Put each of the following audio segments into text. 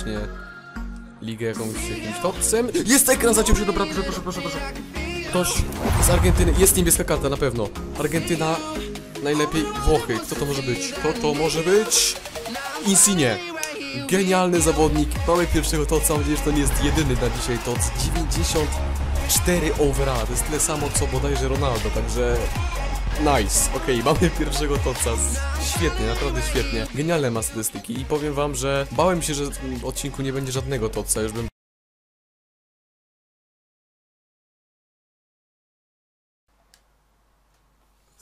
właśnie ligę jakąś jakimś topcem. Jest ekran zaciął się, dobra, proszę, proszę, proszę, proszę. Ktoś z Argentyny, jest niebieska karta na pewno. Argentyna, najlepiej Włochy. Kto to może być? Kto to może być? Insigne. Genialny zawodnik. Mamy pierwszego toca, mam nadzieję, że to nie jest jedyny na dzisiaj toc. 94 overall, to jest tyle samo co bodajże Ronaldo, także Nice, okej, mamy pierwszego toca. Z- Świetnie, naprawdę świetnie. Genialne ma statystyki i powiem wam, że bałem się, że w odcinku nie będzie żadnego toca, już bym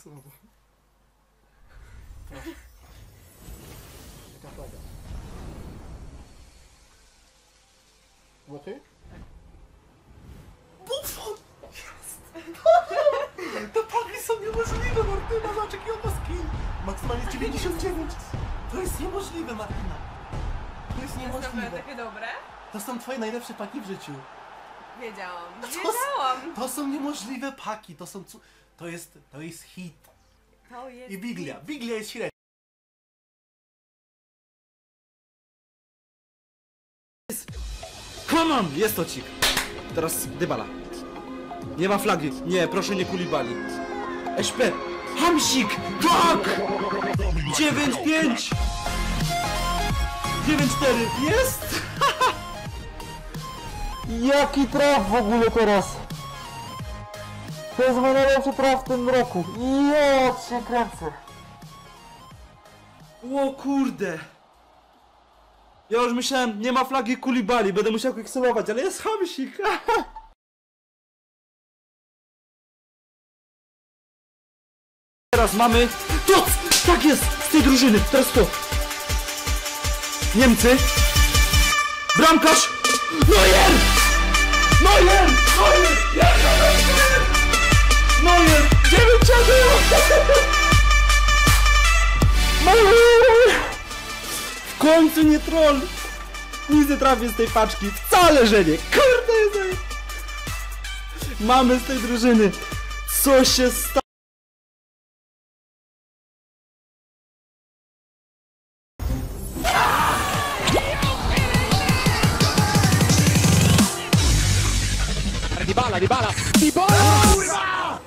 Znowu. Flaga? Włochy? Buffon! Jest! Te pagi są niemożliwe, Martyna! Zobacz jaki on ma skill! Maksymalnie 99! To jest niemożliwe, Martyna! To jest niemożliwe! takie dobre? To są twoje najlepsze paki w życiu! Wiedziałam. To Wiedziałam. To są niemożliwe paki, to są... Cu- to jest... to jest hit! To jest... I Biglia. Biglia jest średnia. Come on! Jest to cik. Teraz Dybala. Nie ma flagi. Nie, proszę nie kulibali. SP. Hamsik! Tak! 9-5! 9-4. Jest! Jaki traf w ogóle teraz? To jest mój najlepszy traf w tym roku. Ja cię kręcę. O kurde! Ja już myślałem, nie ma flagi kulibali, będę musiał kwikselować, ale jest hamsik! Teraz mamy... To! Tak jest! Z tej drużyny! Teraz to! Niemcy! Bramkarz! Neuer! Neuer! Neuer! Neuer! 9 Neuer! W końcu nie troll! Nic nie trafię z tej paczki, wcale że nie! Kurde jest! Mamy z tej drużyny! Co się stało? Dybala, Dybala,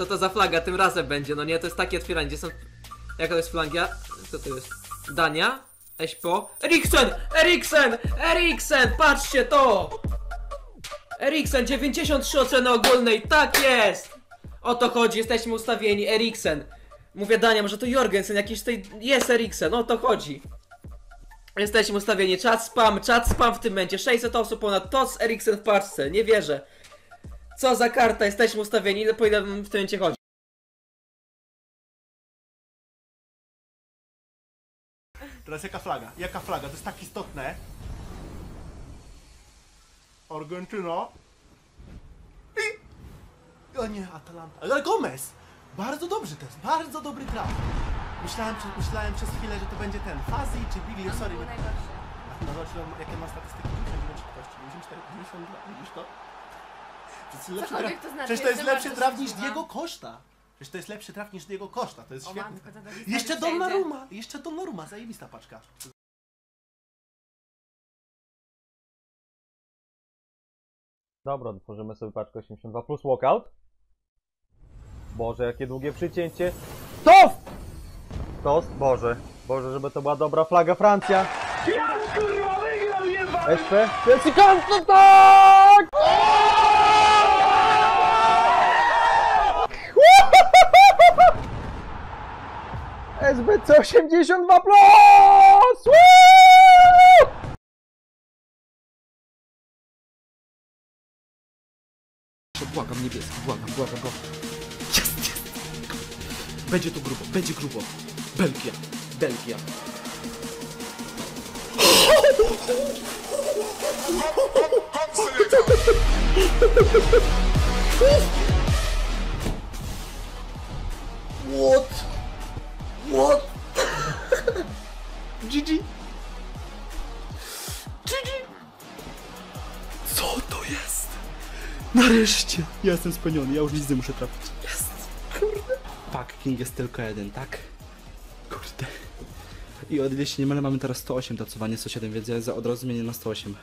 Co to za flaga tym razem będzie? No nie, to jest takie otwieranie. Gdzie są. Jaka to jest flagia? Co to jest? Dania? Eśpo? Eriksen! Eriksen! Eriksen! Patrzcie to! Eriksen, 93 oceny ogólnej, tak jest! O to chodzi, jesteśmy ustawieni, Eriksen. Mówię Dania, może to Jorgensen, jakiś tutaj jest Eriksen, o to chodzi. Jesteśmy ustawieni, czat spam, czat spam w tym momencie, 600 osób ponad, to z Eriksen w paczce, nie wierzę. Co za karta, jesteśmy ustawieni, ile po ile w tym momencie chodzi? Teraz jaka flaga? Jaka flaga? To jest tak istotne. Argentyna. I... O nie, Atalanta. Ale Gomez! Bardzo dobrze to jest, bardzo dobry traf. Myślałem, przez- myślałem przez chwilę, że to będzie ten Fazi czy Biglia, sorry. No zobaczyłem jakie ma statystyki 99 szybkości. 94, 92, widzisz to? To, lepszy Cokolwiek traf, to znaczy, przecież to jest jestem lepszy bardzo traf niż szczęśliwa. Diego Costa. Przecież to jest lepszy traf niż Diego Costa, to jest O matko, to Jeszcze stary Donnarumma, jeszcze Donnarumma, zajebista paczka. Dobra, otworzymy sobie paczkę 82 plus walkout. Boże, jakie długie przycięcie. Tost! Tost, Boże. Boże, żeby to była dobra flaga Francja. SP? Jessica, tak! SBC 82 plus! Woo! Błagam, niebieski, błagam, błagam, błagam. Jest, jest! Będzie tu grubo, będzie grubo. Belgia, Belgia. What? GG. GG. Co to jest? Nareszcie! Ja jestem spełniony, ja już nic nie muszę trafić. Jest! Kurde. Pak King jest tylko jeden, tak? Kurde. I o ile się nie mylę, mamy teraz 108 tacowanie, 107, więc ja za- od razu zmienię na 108.